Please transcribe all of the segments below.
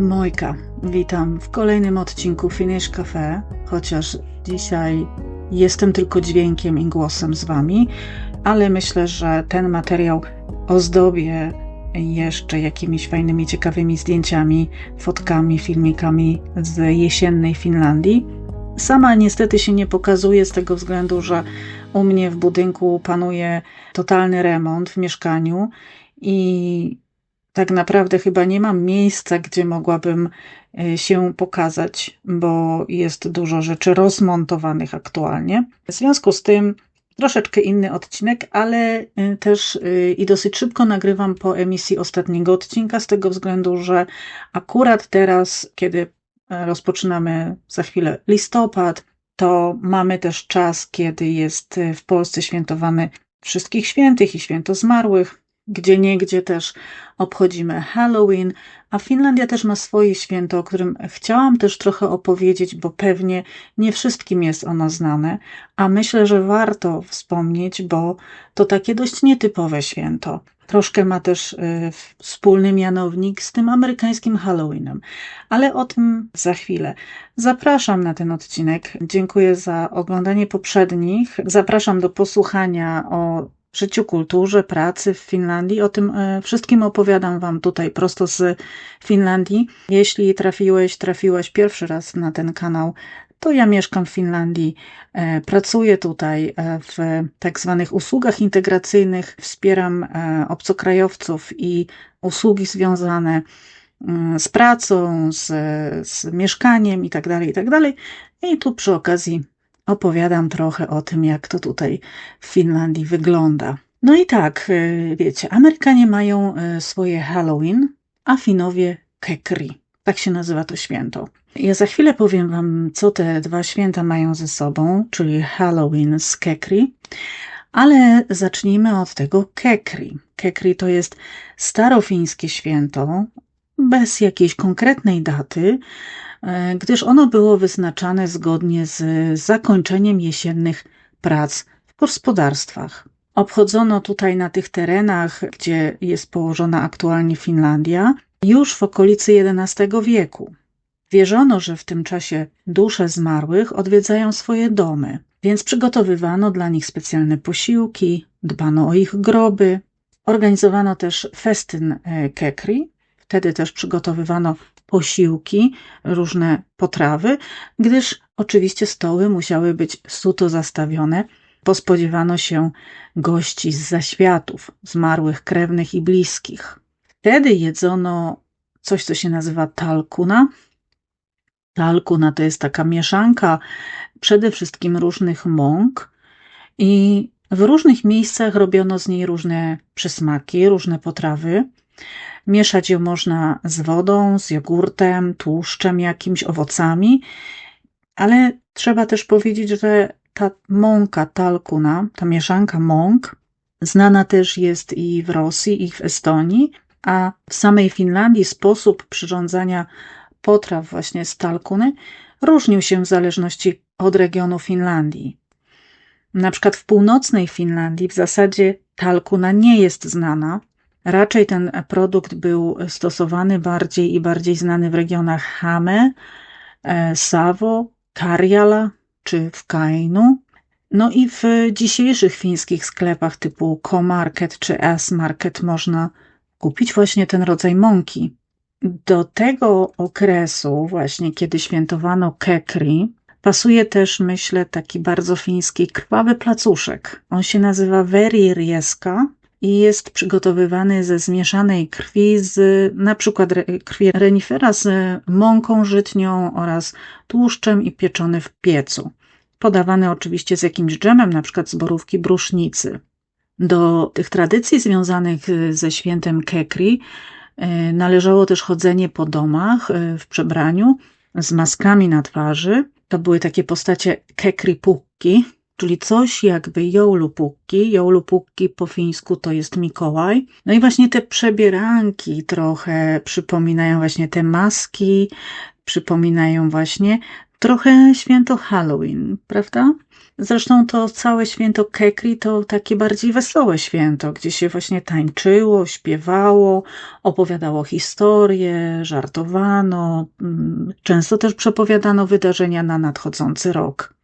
Mojka, witam w kolejnym odcinku Finish Cafe, chociaż dzisiaj jestem tylko dźwiękiem i głosem z Wami, ale myślę, że ten materiał ozdobię jeszcze jakimiś fajnymi, ciekawymi zdjęciami, fotkami, filmikami z jesiennej Finlandii. Sama niestety się nie pokazuje z tego względu, że u mnie w budynku panuje totalny remont w mieszkaniu i tak naprawdę chyba nie mam miejsca, gdzie mogłabym e, się pokazać, bo jest dużo rzeczy rozmontowanych aktualnie. W związku z tym troszeczkę inny odcinek, ale e, też e, i dosyć szybko nagrywam po emisji ostatniego odcinka, z tego względu, że akurat teraz, kiedy rozpoczynamy za chwilę listopad, to mamy też czas, kiedy jest w Polsce świętowany wszystkich świętych i święto zmarłych. Gdzie niegdzie też obchodzimy Halloween, a Finlandia też ma swoje święto, o którym chciałam też trochę opowiedzieć, bo pewnie nie wszystkim jest ono znane, a myślę, że warto wspomnieć, bo to takie dość nietypowe święto. Troszkę ma też y, wspólny mianownik z tym amerykańskim Halloweenem, ale o tym za chwilę. Zapraszam na ten odcinek. Dziękuję za oglądanie poprzednich. Zapraszam do posłuchania o życiu, kulturze, pracy w Finlandii. O tym e, wszystkim opowiadam Wam tutaj prosto z Finlandii. Jeśli trafiłeś, trafiłaś pierwszy raz na ten kanał, to ja mieszkam w Finlandii, e, pracuję tutaj e, w tak zwanych usługach integracyjnych, wspieram obcokrajowców i usługi związane mm, z pracą, z, z mieszkaniem i tak dalej, i tak. I tu przy okazji opowiadam trochę o tym, jak to tutaj w Finlandii wygląda. No i tak, y, wiecie, Amerykanie mają y, swoje Halloween, a Finowie Kekri. Tak się nazywa to święto. Ja za chwilę powiem Wam, co te dwa święta mają ze sobą, czyli Halloween z Kekri, ale zacznijmy od tego Kekri. Kekri to jest starofińskie święto, bez jakiejś konkretnej daty, E, gdyż ono było wyznaczane zgodnie z zakończeniem jesiennych prac w gospodarstwach. Obchodzono tutaj na tych terenach, gdzie jest położona aktualnie Finlandia, już w okolicy XI wieku. Wierzono, że w tym czasie dusze zmarłych odwiedzają swoje domy, więc przygotowywano dla nich specjalne posiłki, dbano o ich groby. Organizowano też festyn e, kekri, wtedy też przygotowywano posiłki, różne potrawy, gdyż oczywiście stoły musiały być suto zastawione, bo spodziewano się gości z zaświatów, zmarłych krewnych i bliskich. Wtedy jedzono coś, co się nazywa talkuna. Talkuna to jest taka mieszanka przede wszystkim różnych mąk i w różnych miejscach robiono z niej różne przysmaki, różne potrawy. Mieszać ją można z wodą, z jogurtem, tłuszczem, jakimiś owocami, ale trzeba też powiedzieć, że ta mąka talkuna, ta mieszanka mąk, znana też jest i w Rosji, i w Estonii, a w samej Finlandii sposób przyrządzania potraw właśnie z talkuny różnił się w zależności od regionu Finlandii. Na przykład w północnej Finlandii w zasadzie talkuna nie jest znana, Raczej ten produkt był stosowany bardziej i bardziej znany w regionach Hame, e, Savo, Karjala czy w Kainu. No i w dzisiejszych fińskich sklepach typu K-Market czy S-Market można kupić właśnie ten rodzaj mąki. Do tego okresu, właśnie kiedy świętowano Kekri, pasuje też, myślę, taki bardzo fiński krwawy placuszek. On się nazywa Veririeska i jest przygotowywany ze zmieszanej krwi, z na przykład krwi renifera z mąką żytnią oraz tłuszczem i pieczony w piecu. Podawany oczywiście z jakimś dżemem, na przykład z borówki brusznicy. Do tych tradycji związanych ze świętem Kekri e, należało też chodzenie po domach e, w przebraniu z maskami na twarzy. To były takie postacie Kekri Pukki, czyli coś jakby joulupukki. Joulupukki po fińsku to jest Mikołaj. No i właśnie te przebieranki trochę przypominają właśnie te maski, przypominają właśnie trochę święto Halloween, prawda? Zresztą to całe święto Kekri to takie bardziej wesołe święto, gdzie się właśnie tańczyło, śpiewało, opowiadało historie, żartowano. mm, Często też przepowiadano wydarzenia na nadchodzący rok.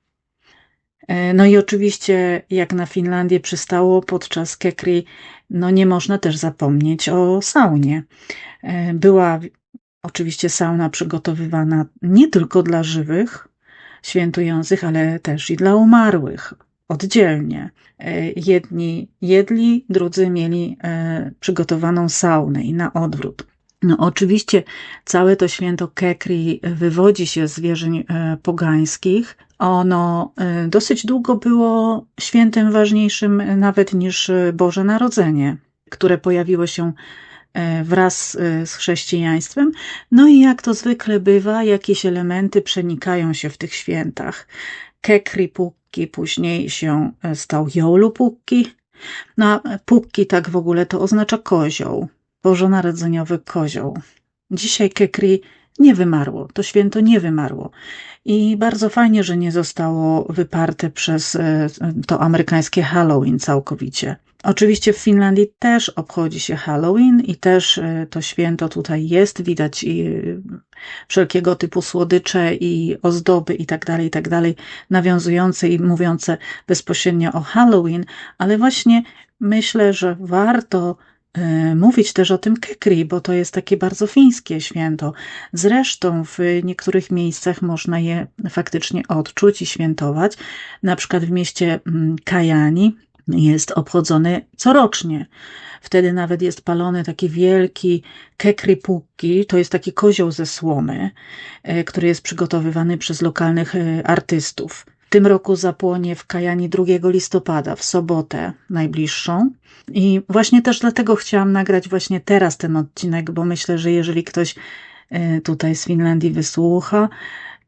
E, No i oczywiście, jak na Finlandię przystało podczas Kekri, no nie można też zapomnieć o saunie. E, Była oczywiście sauna przygotowywana nie tylko dla żywych, świętujących, ale też i dla umarłych, oddzielnie. E, Jedni jedli, drudzy mieli przygotowaną saunę i na odwrót. No, oczywiście całe to święto Kekri wywodzi się z wierzeń e, pogańskich. Ono e, dosyć długo było świętem ważniejszym nawet niż e, Boże Narodzenie, które pojawiło się wraz z chrześcijaństwem. No i jak to zwykle bywa, jakieś elementy przenikają się w tych świętach. Kekri Pukki później się stał Joulupukki. No, a Pukki tak w ogóle to oznacza kozioł, bożonarodzeniowy kozioł. Dzisiaj Kekri nie wymarło, to święto nie wymarło. I bardzo fajnie, że nie zostało wyparte przez e, to amerykańskie Halloween całkowicie. Oczywiście w Finlandii też obchodzi się Halloween i też e, to święto tutaj jest, widać i e, wszelkiego typu słodycze i ozdoby i tak dalej, i tak dalej, nawiązujące i mówiące bezpośrednio o Halloween, ale właśnie myślę, że warto mówić też o tym kekri, bo to jest takie bardzo fińskie święto. Zresztą w niektórych miejscach można je faktycznie odczuć i świętować. Na przykład w mieście mm, Kajani jest obchodzony corocznie. Wtedy nawet jest palony taki wielki kekripukki, to jest taki kozioł ze słomy, e, który jest przygotowywany przez lokalnych e, artystów. Tym roku zapłonie w Kajani 2 listopada, w sobotę najbliższą. I właśnie też dlatego chciałam nagrać właśnie teraz ten odcinek, bo myślę, że jeżeli ktoś e, tutaj z Finlandii wysłucha,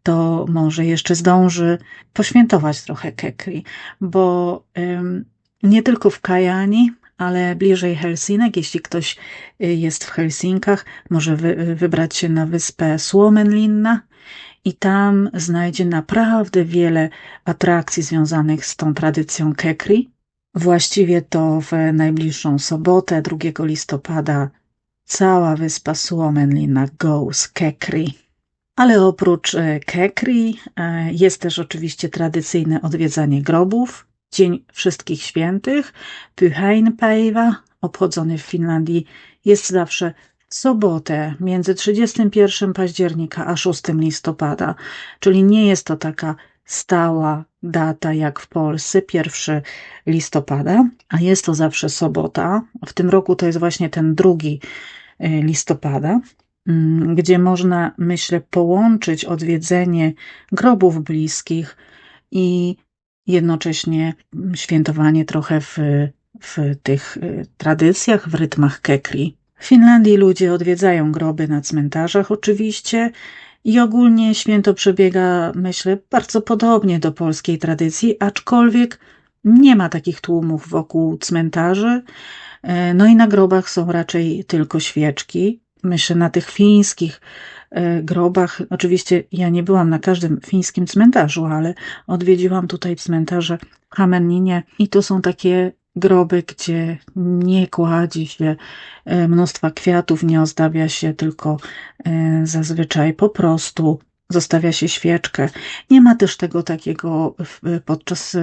to może jeszcze zdąży poświętować trochę kekri, bo nie tylko w Kajani, ale bliżej Helsinek, jeśli ktoś y, jest w Helsinkach, może wy, wybrać się na wyspę Suomenlinna i tam znajdzie naprawdę wiele atrakcji związanych z tą tradycją kekri. Właściwie to w najbliższą sobotę, 2 listopada, cała wyspa Suomenlinna goes kekri. Ale oprócz e, Kekri e, jest też oczywiście tradycyjne odwiedzanie grobów. Dzień Wszystkich Świętych, Pyhäinpäivä, obchodzony w Finlandii, jest zawsze w sobotę między 31 października a 6 listopada, czyli nie jest to taka stała data jak w Polsce, 1 listopada, a jest to zawsze sobota. W tym roku to jest właśnie ten 2 listopada mm, gdzie można, myślę, połączyć odwiedzenie grobów bliskich i jednocześnie świętowanie trochę w, w tych y, tradycjach, w rytmach kekri. W Finlandii ludzie odwiedzają groby na cmentarzach, oczywiście, i ogólnie święto przebiega, myślę, bardzo podobnie do polskiej tradycji, aczkolwiek nie ma takich tłumów wokół cmentarzy. E, No i na grobach są raczej tylko świeczki. Myślę na tych fińskich e, grobach. Oczywiście ja nie byłam na każdym fińskim cmentarzu, ale odwiedziłam tutaj cmentarze w Hamenninie i to są takie groby, gdzie nie kładzi się e, mnóstwa kwiatów, nie ozdabia się, tylko e, zazwyczaj po prostu zostawia się świeczkę. Nie ma też tego takiego podczas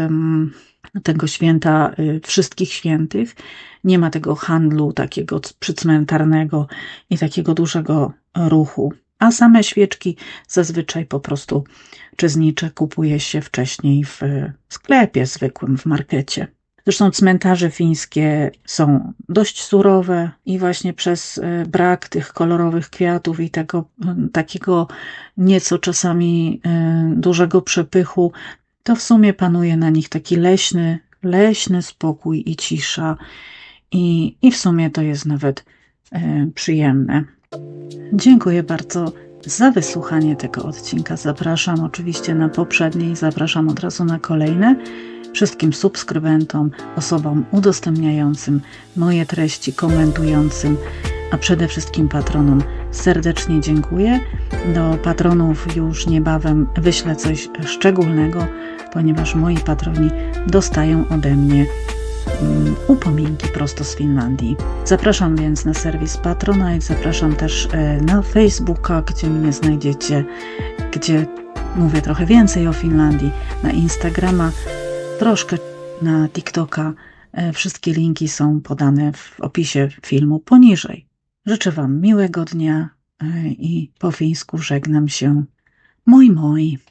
tego święta y, wszystkich świętych. Nie ma tego handlu takiego przycmentarnego i takiego dużego ruchu. A same świeczki zazwyczaj po prostu czy znicze kupuje się wcześniej w sklepie zwykłym, w markecie. Zresztą cmentarze fińskie są dość surowe i właśnie przez e, brak tych kolorowych kwiatów i tego takiego nieco czasami dużego przepychu, to w sumie panuje na nich taki leśny, leśny spokój i cisza. I, i w sumie to jest nawet e, przyjemne. Dziękuję bardzo za wysłuchanie tego odcinka. Zapraszam oczywiście na poprzednie i zapraszam od razu na kolejne. Wszystkim subskrybentom, osobom udostępniającym moje treści, komentującym, a przede wszystkim patronom serdecznie dziękuję. Do patronów już niebawem wyślę coś szczególnego, ponieważ moi patroni dostają ode mnie mm, upominki prosto z Finlandii. Zapraszam więc na serwis Patronite, zapraszam też e, na Facebooka, gdzie mnie znajdziecie, gdzie mówię trochę więcej o Finlandii, na Instagrama, troszkę na TikToka. E, Wszystkie linki są podane w opisie filmu poniżej. Życzę Wam miłego dnia e, i po fińsku żegnam się. Moi moi.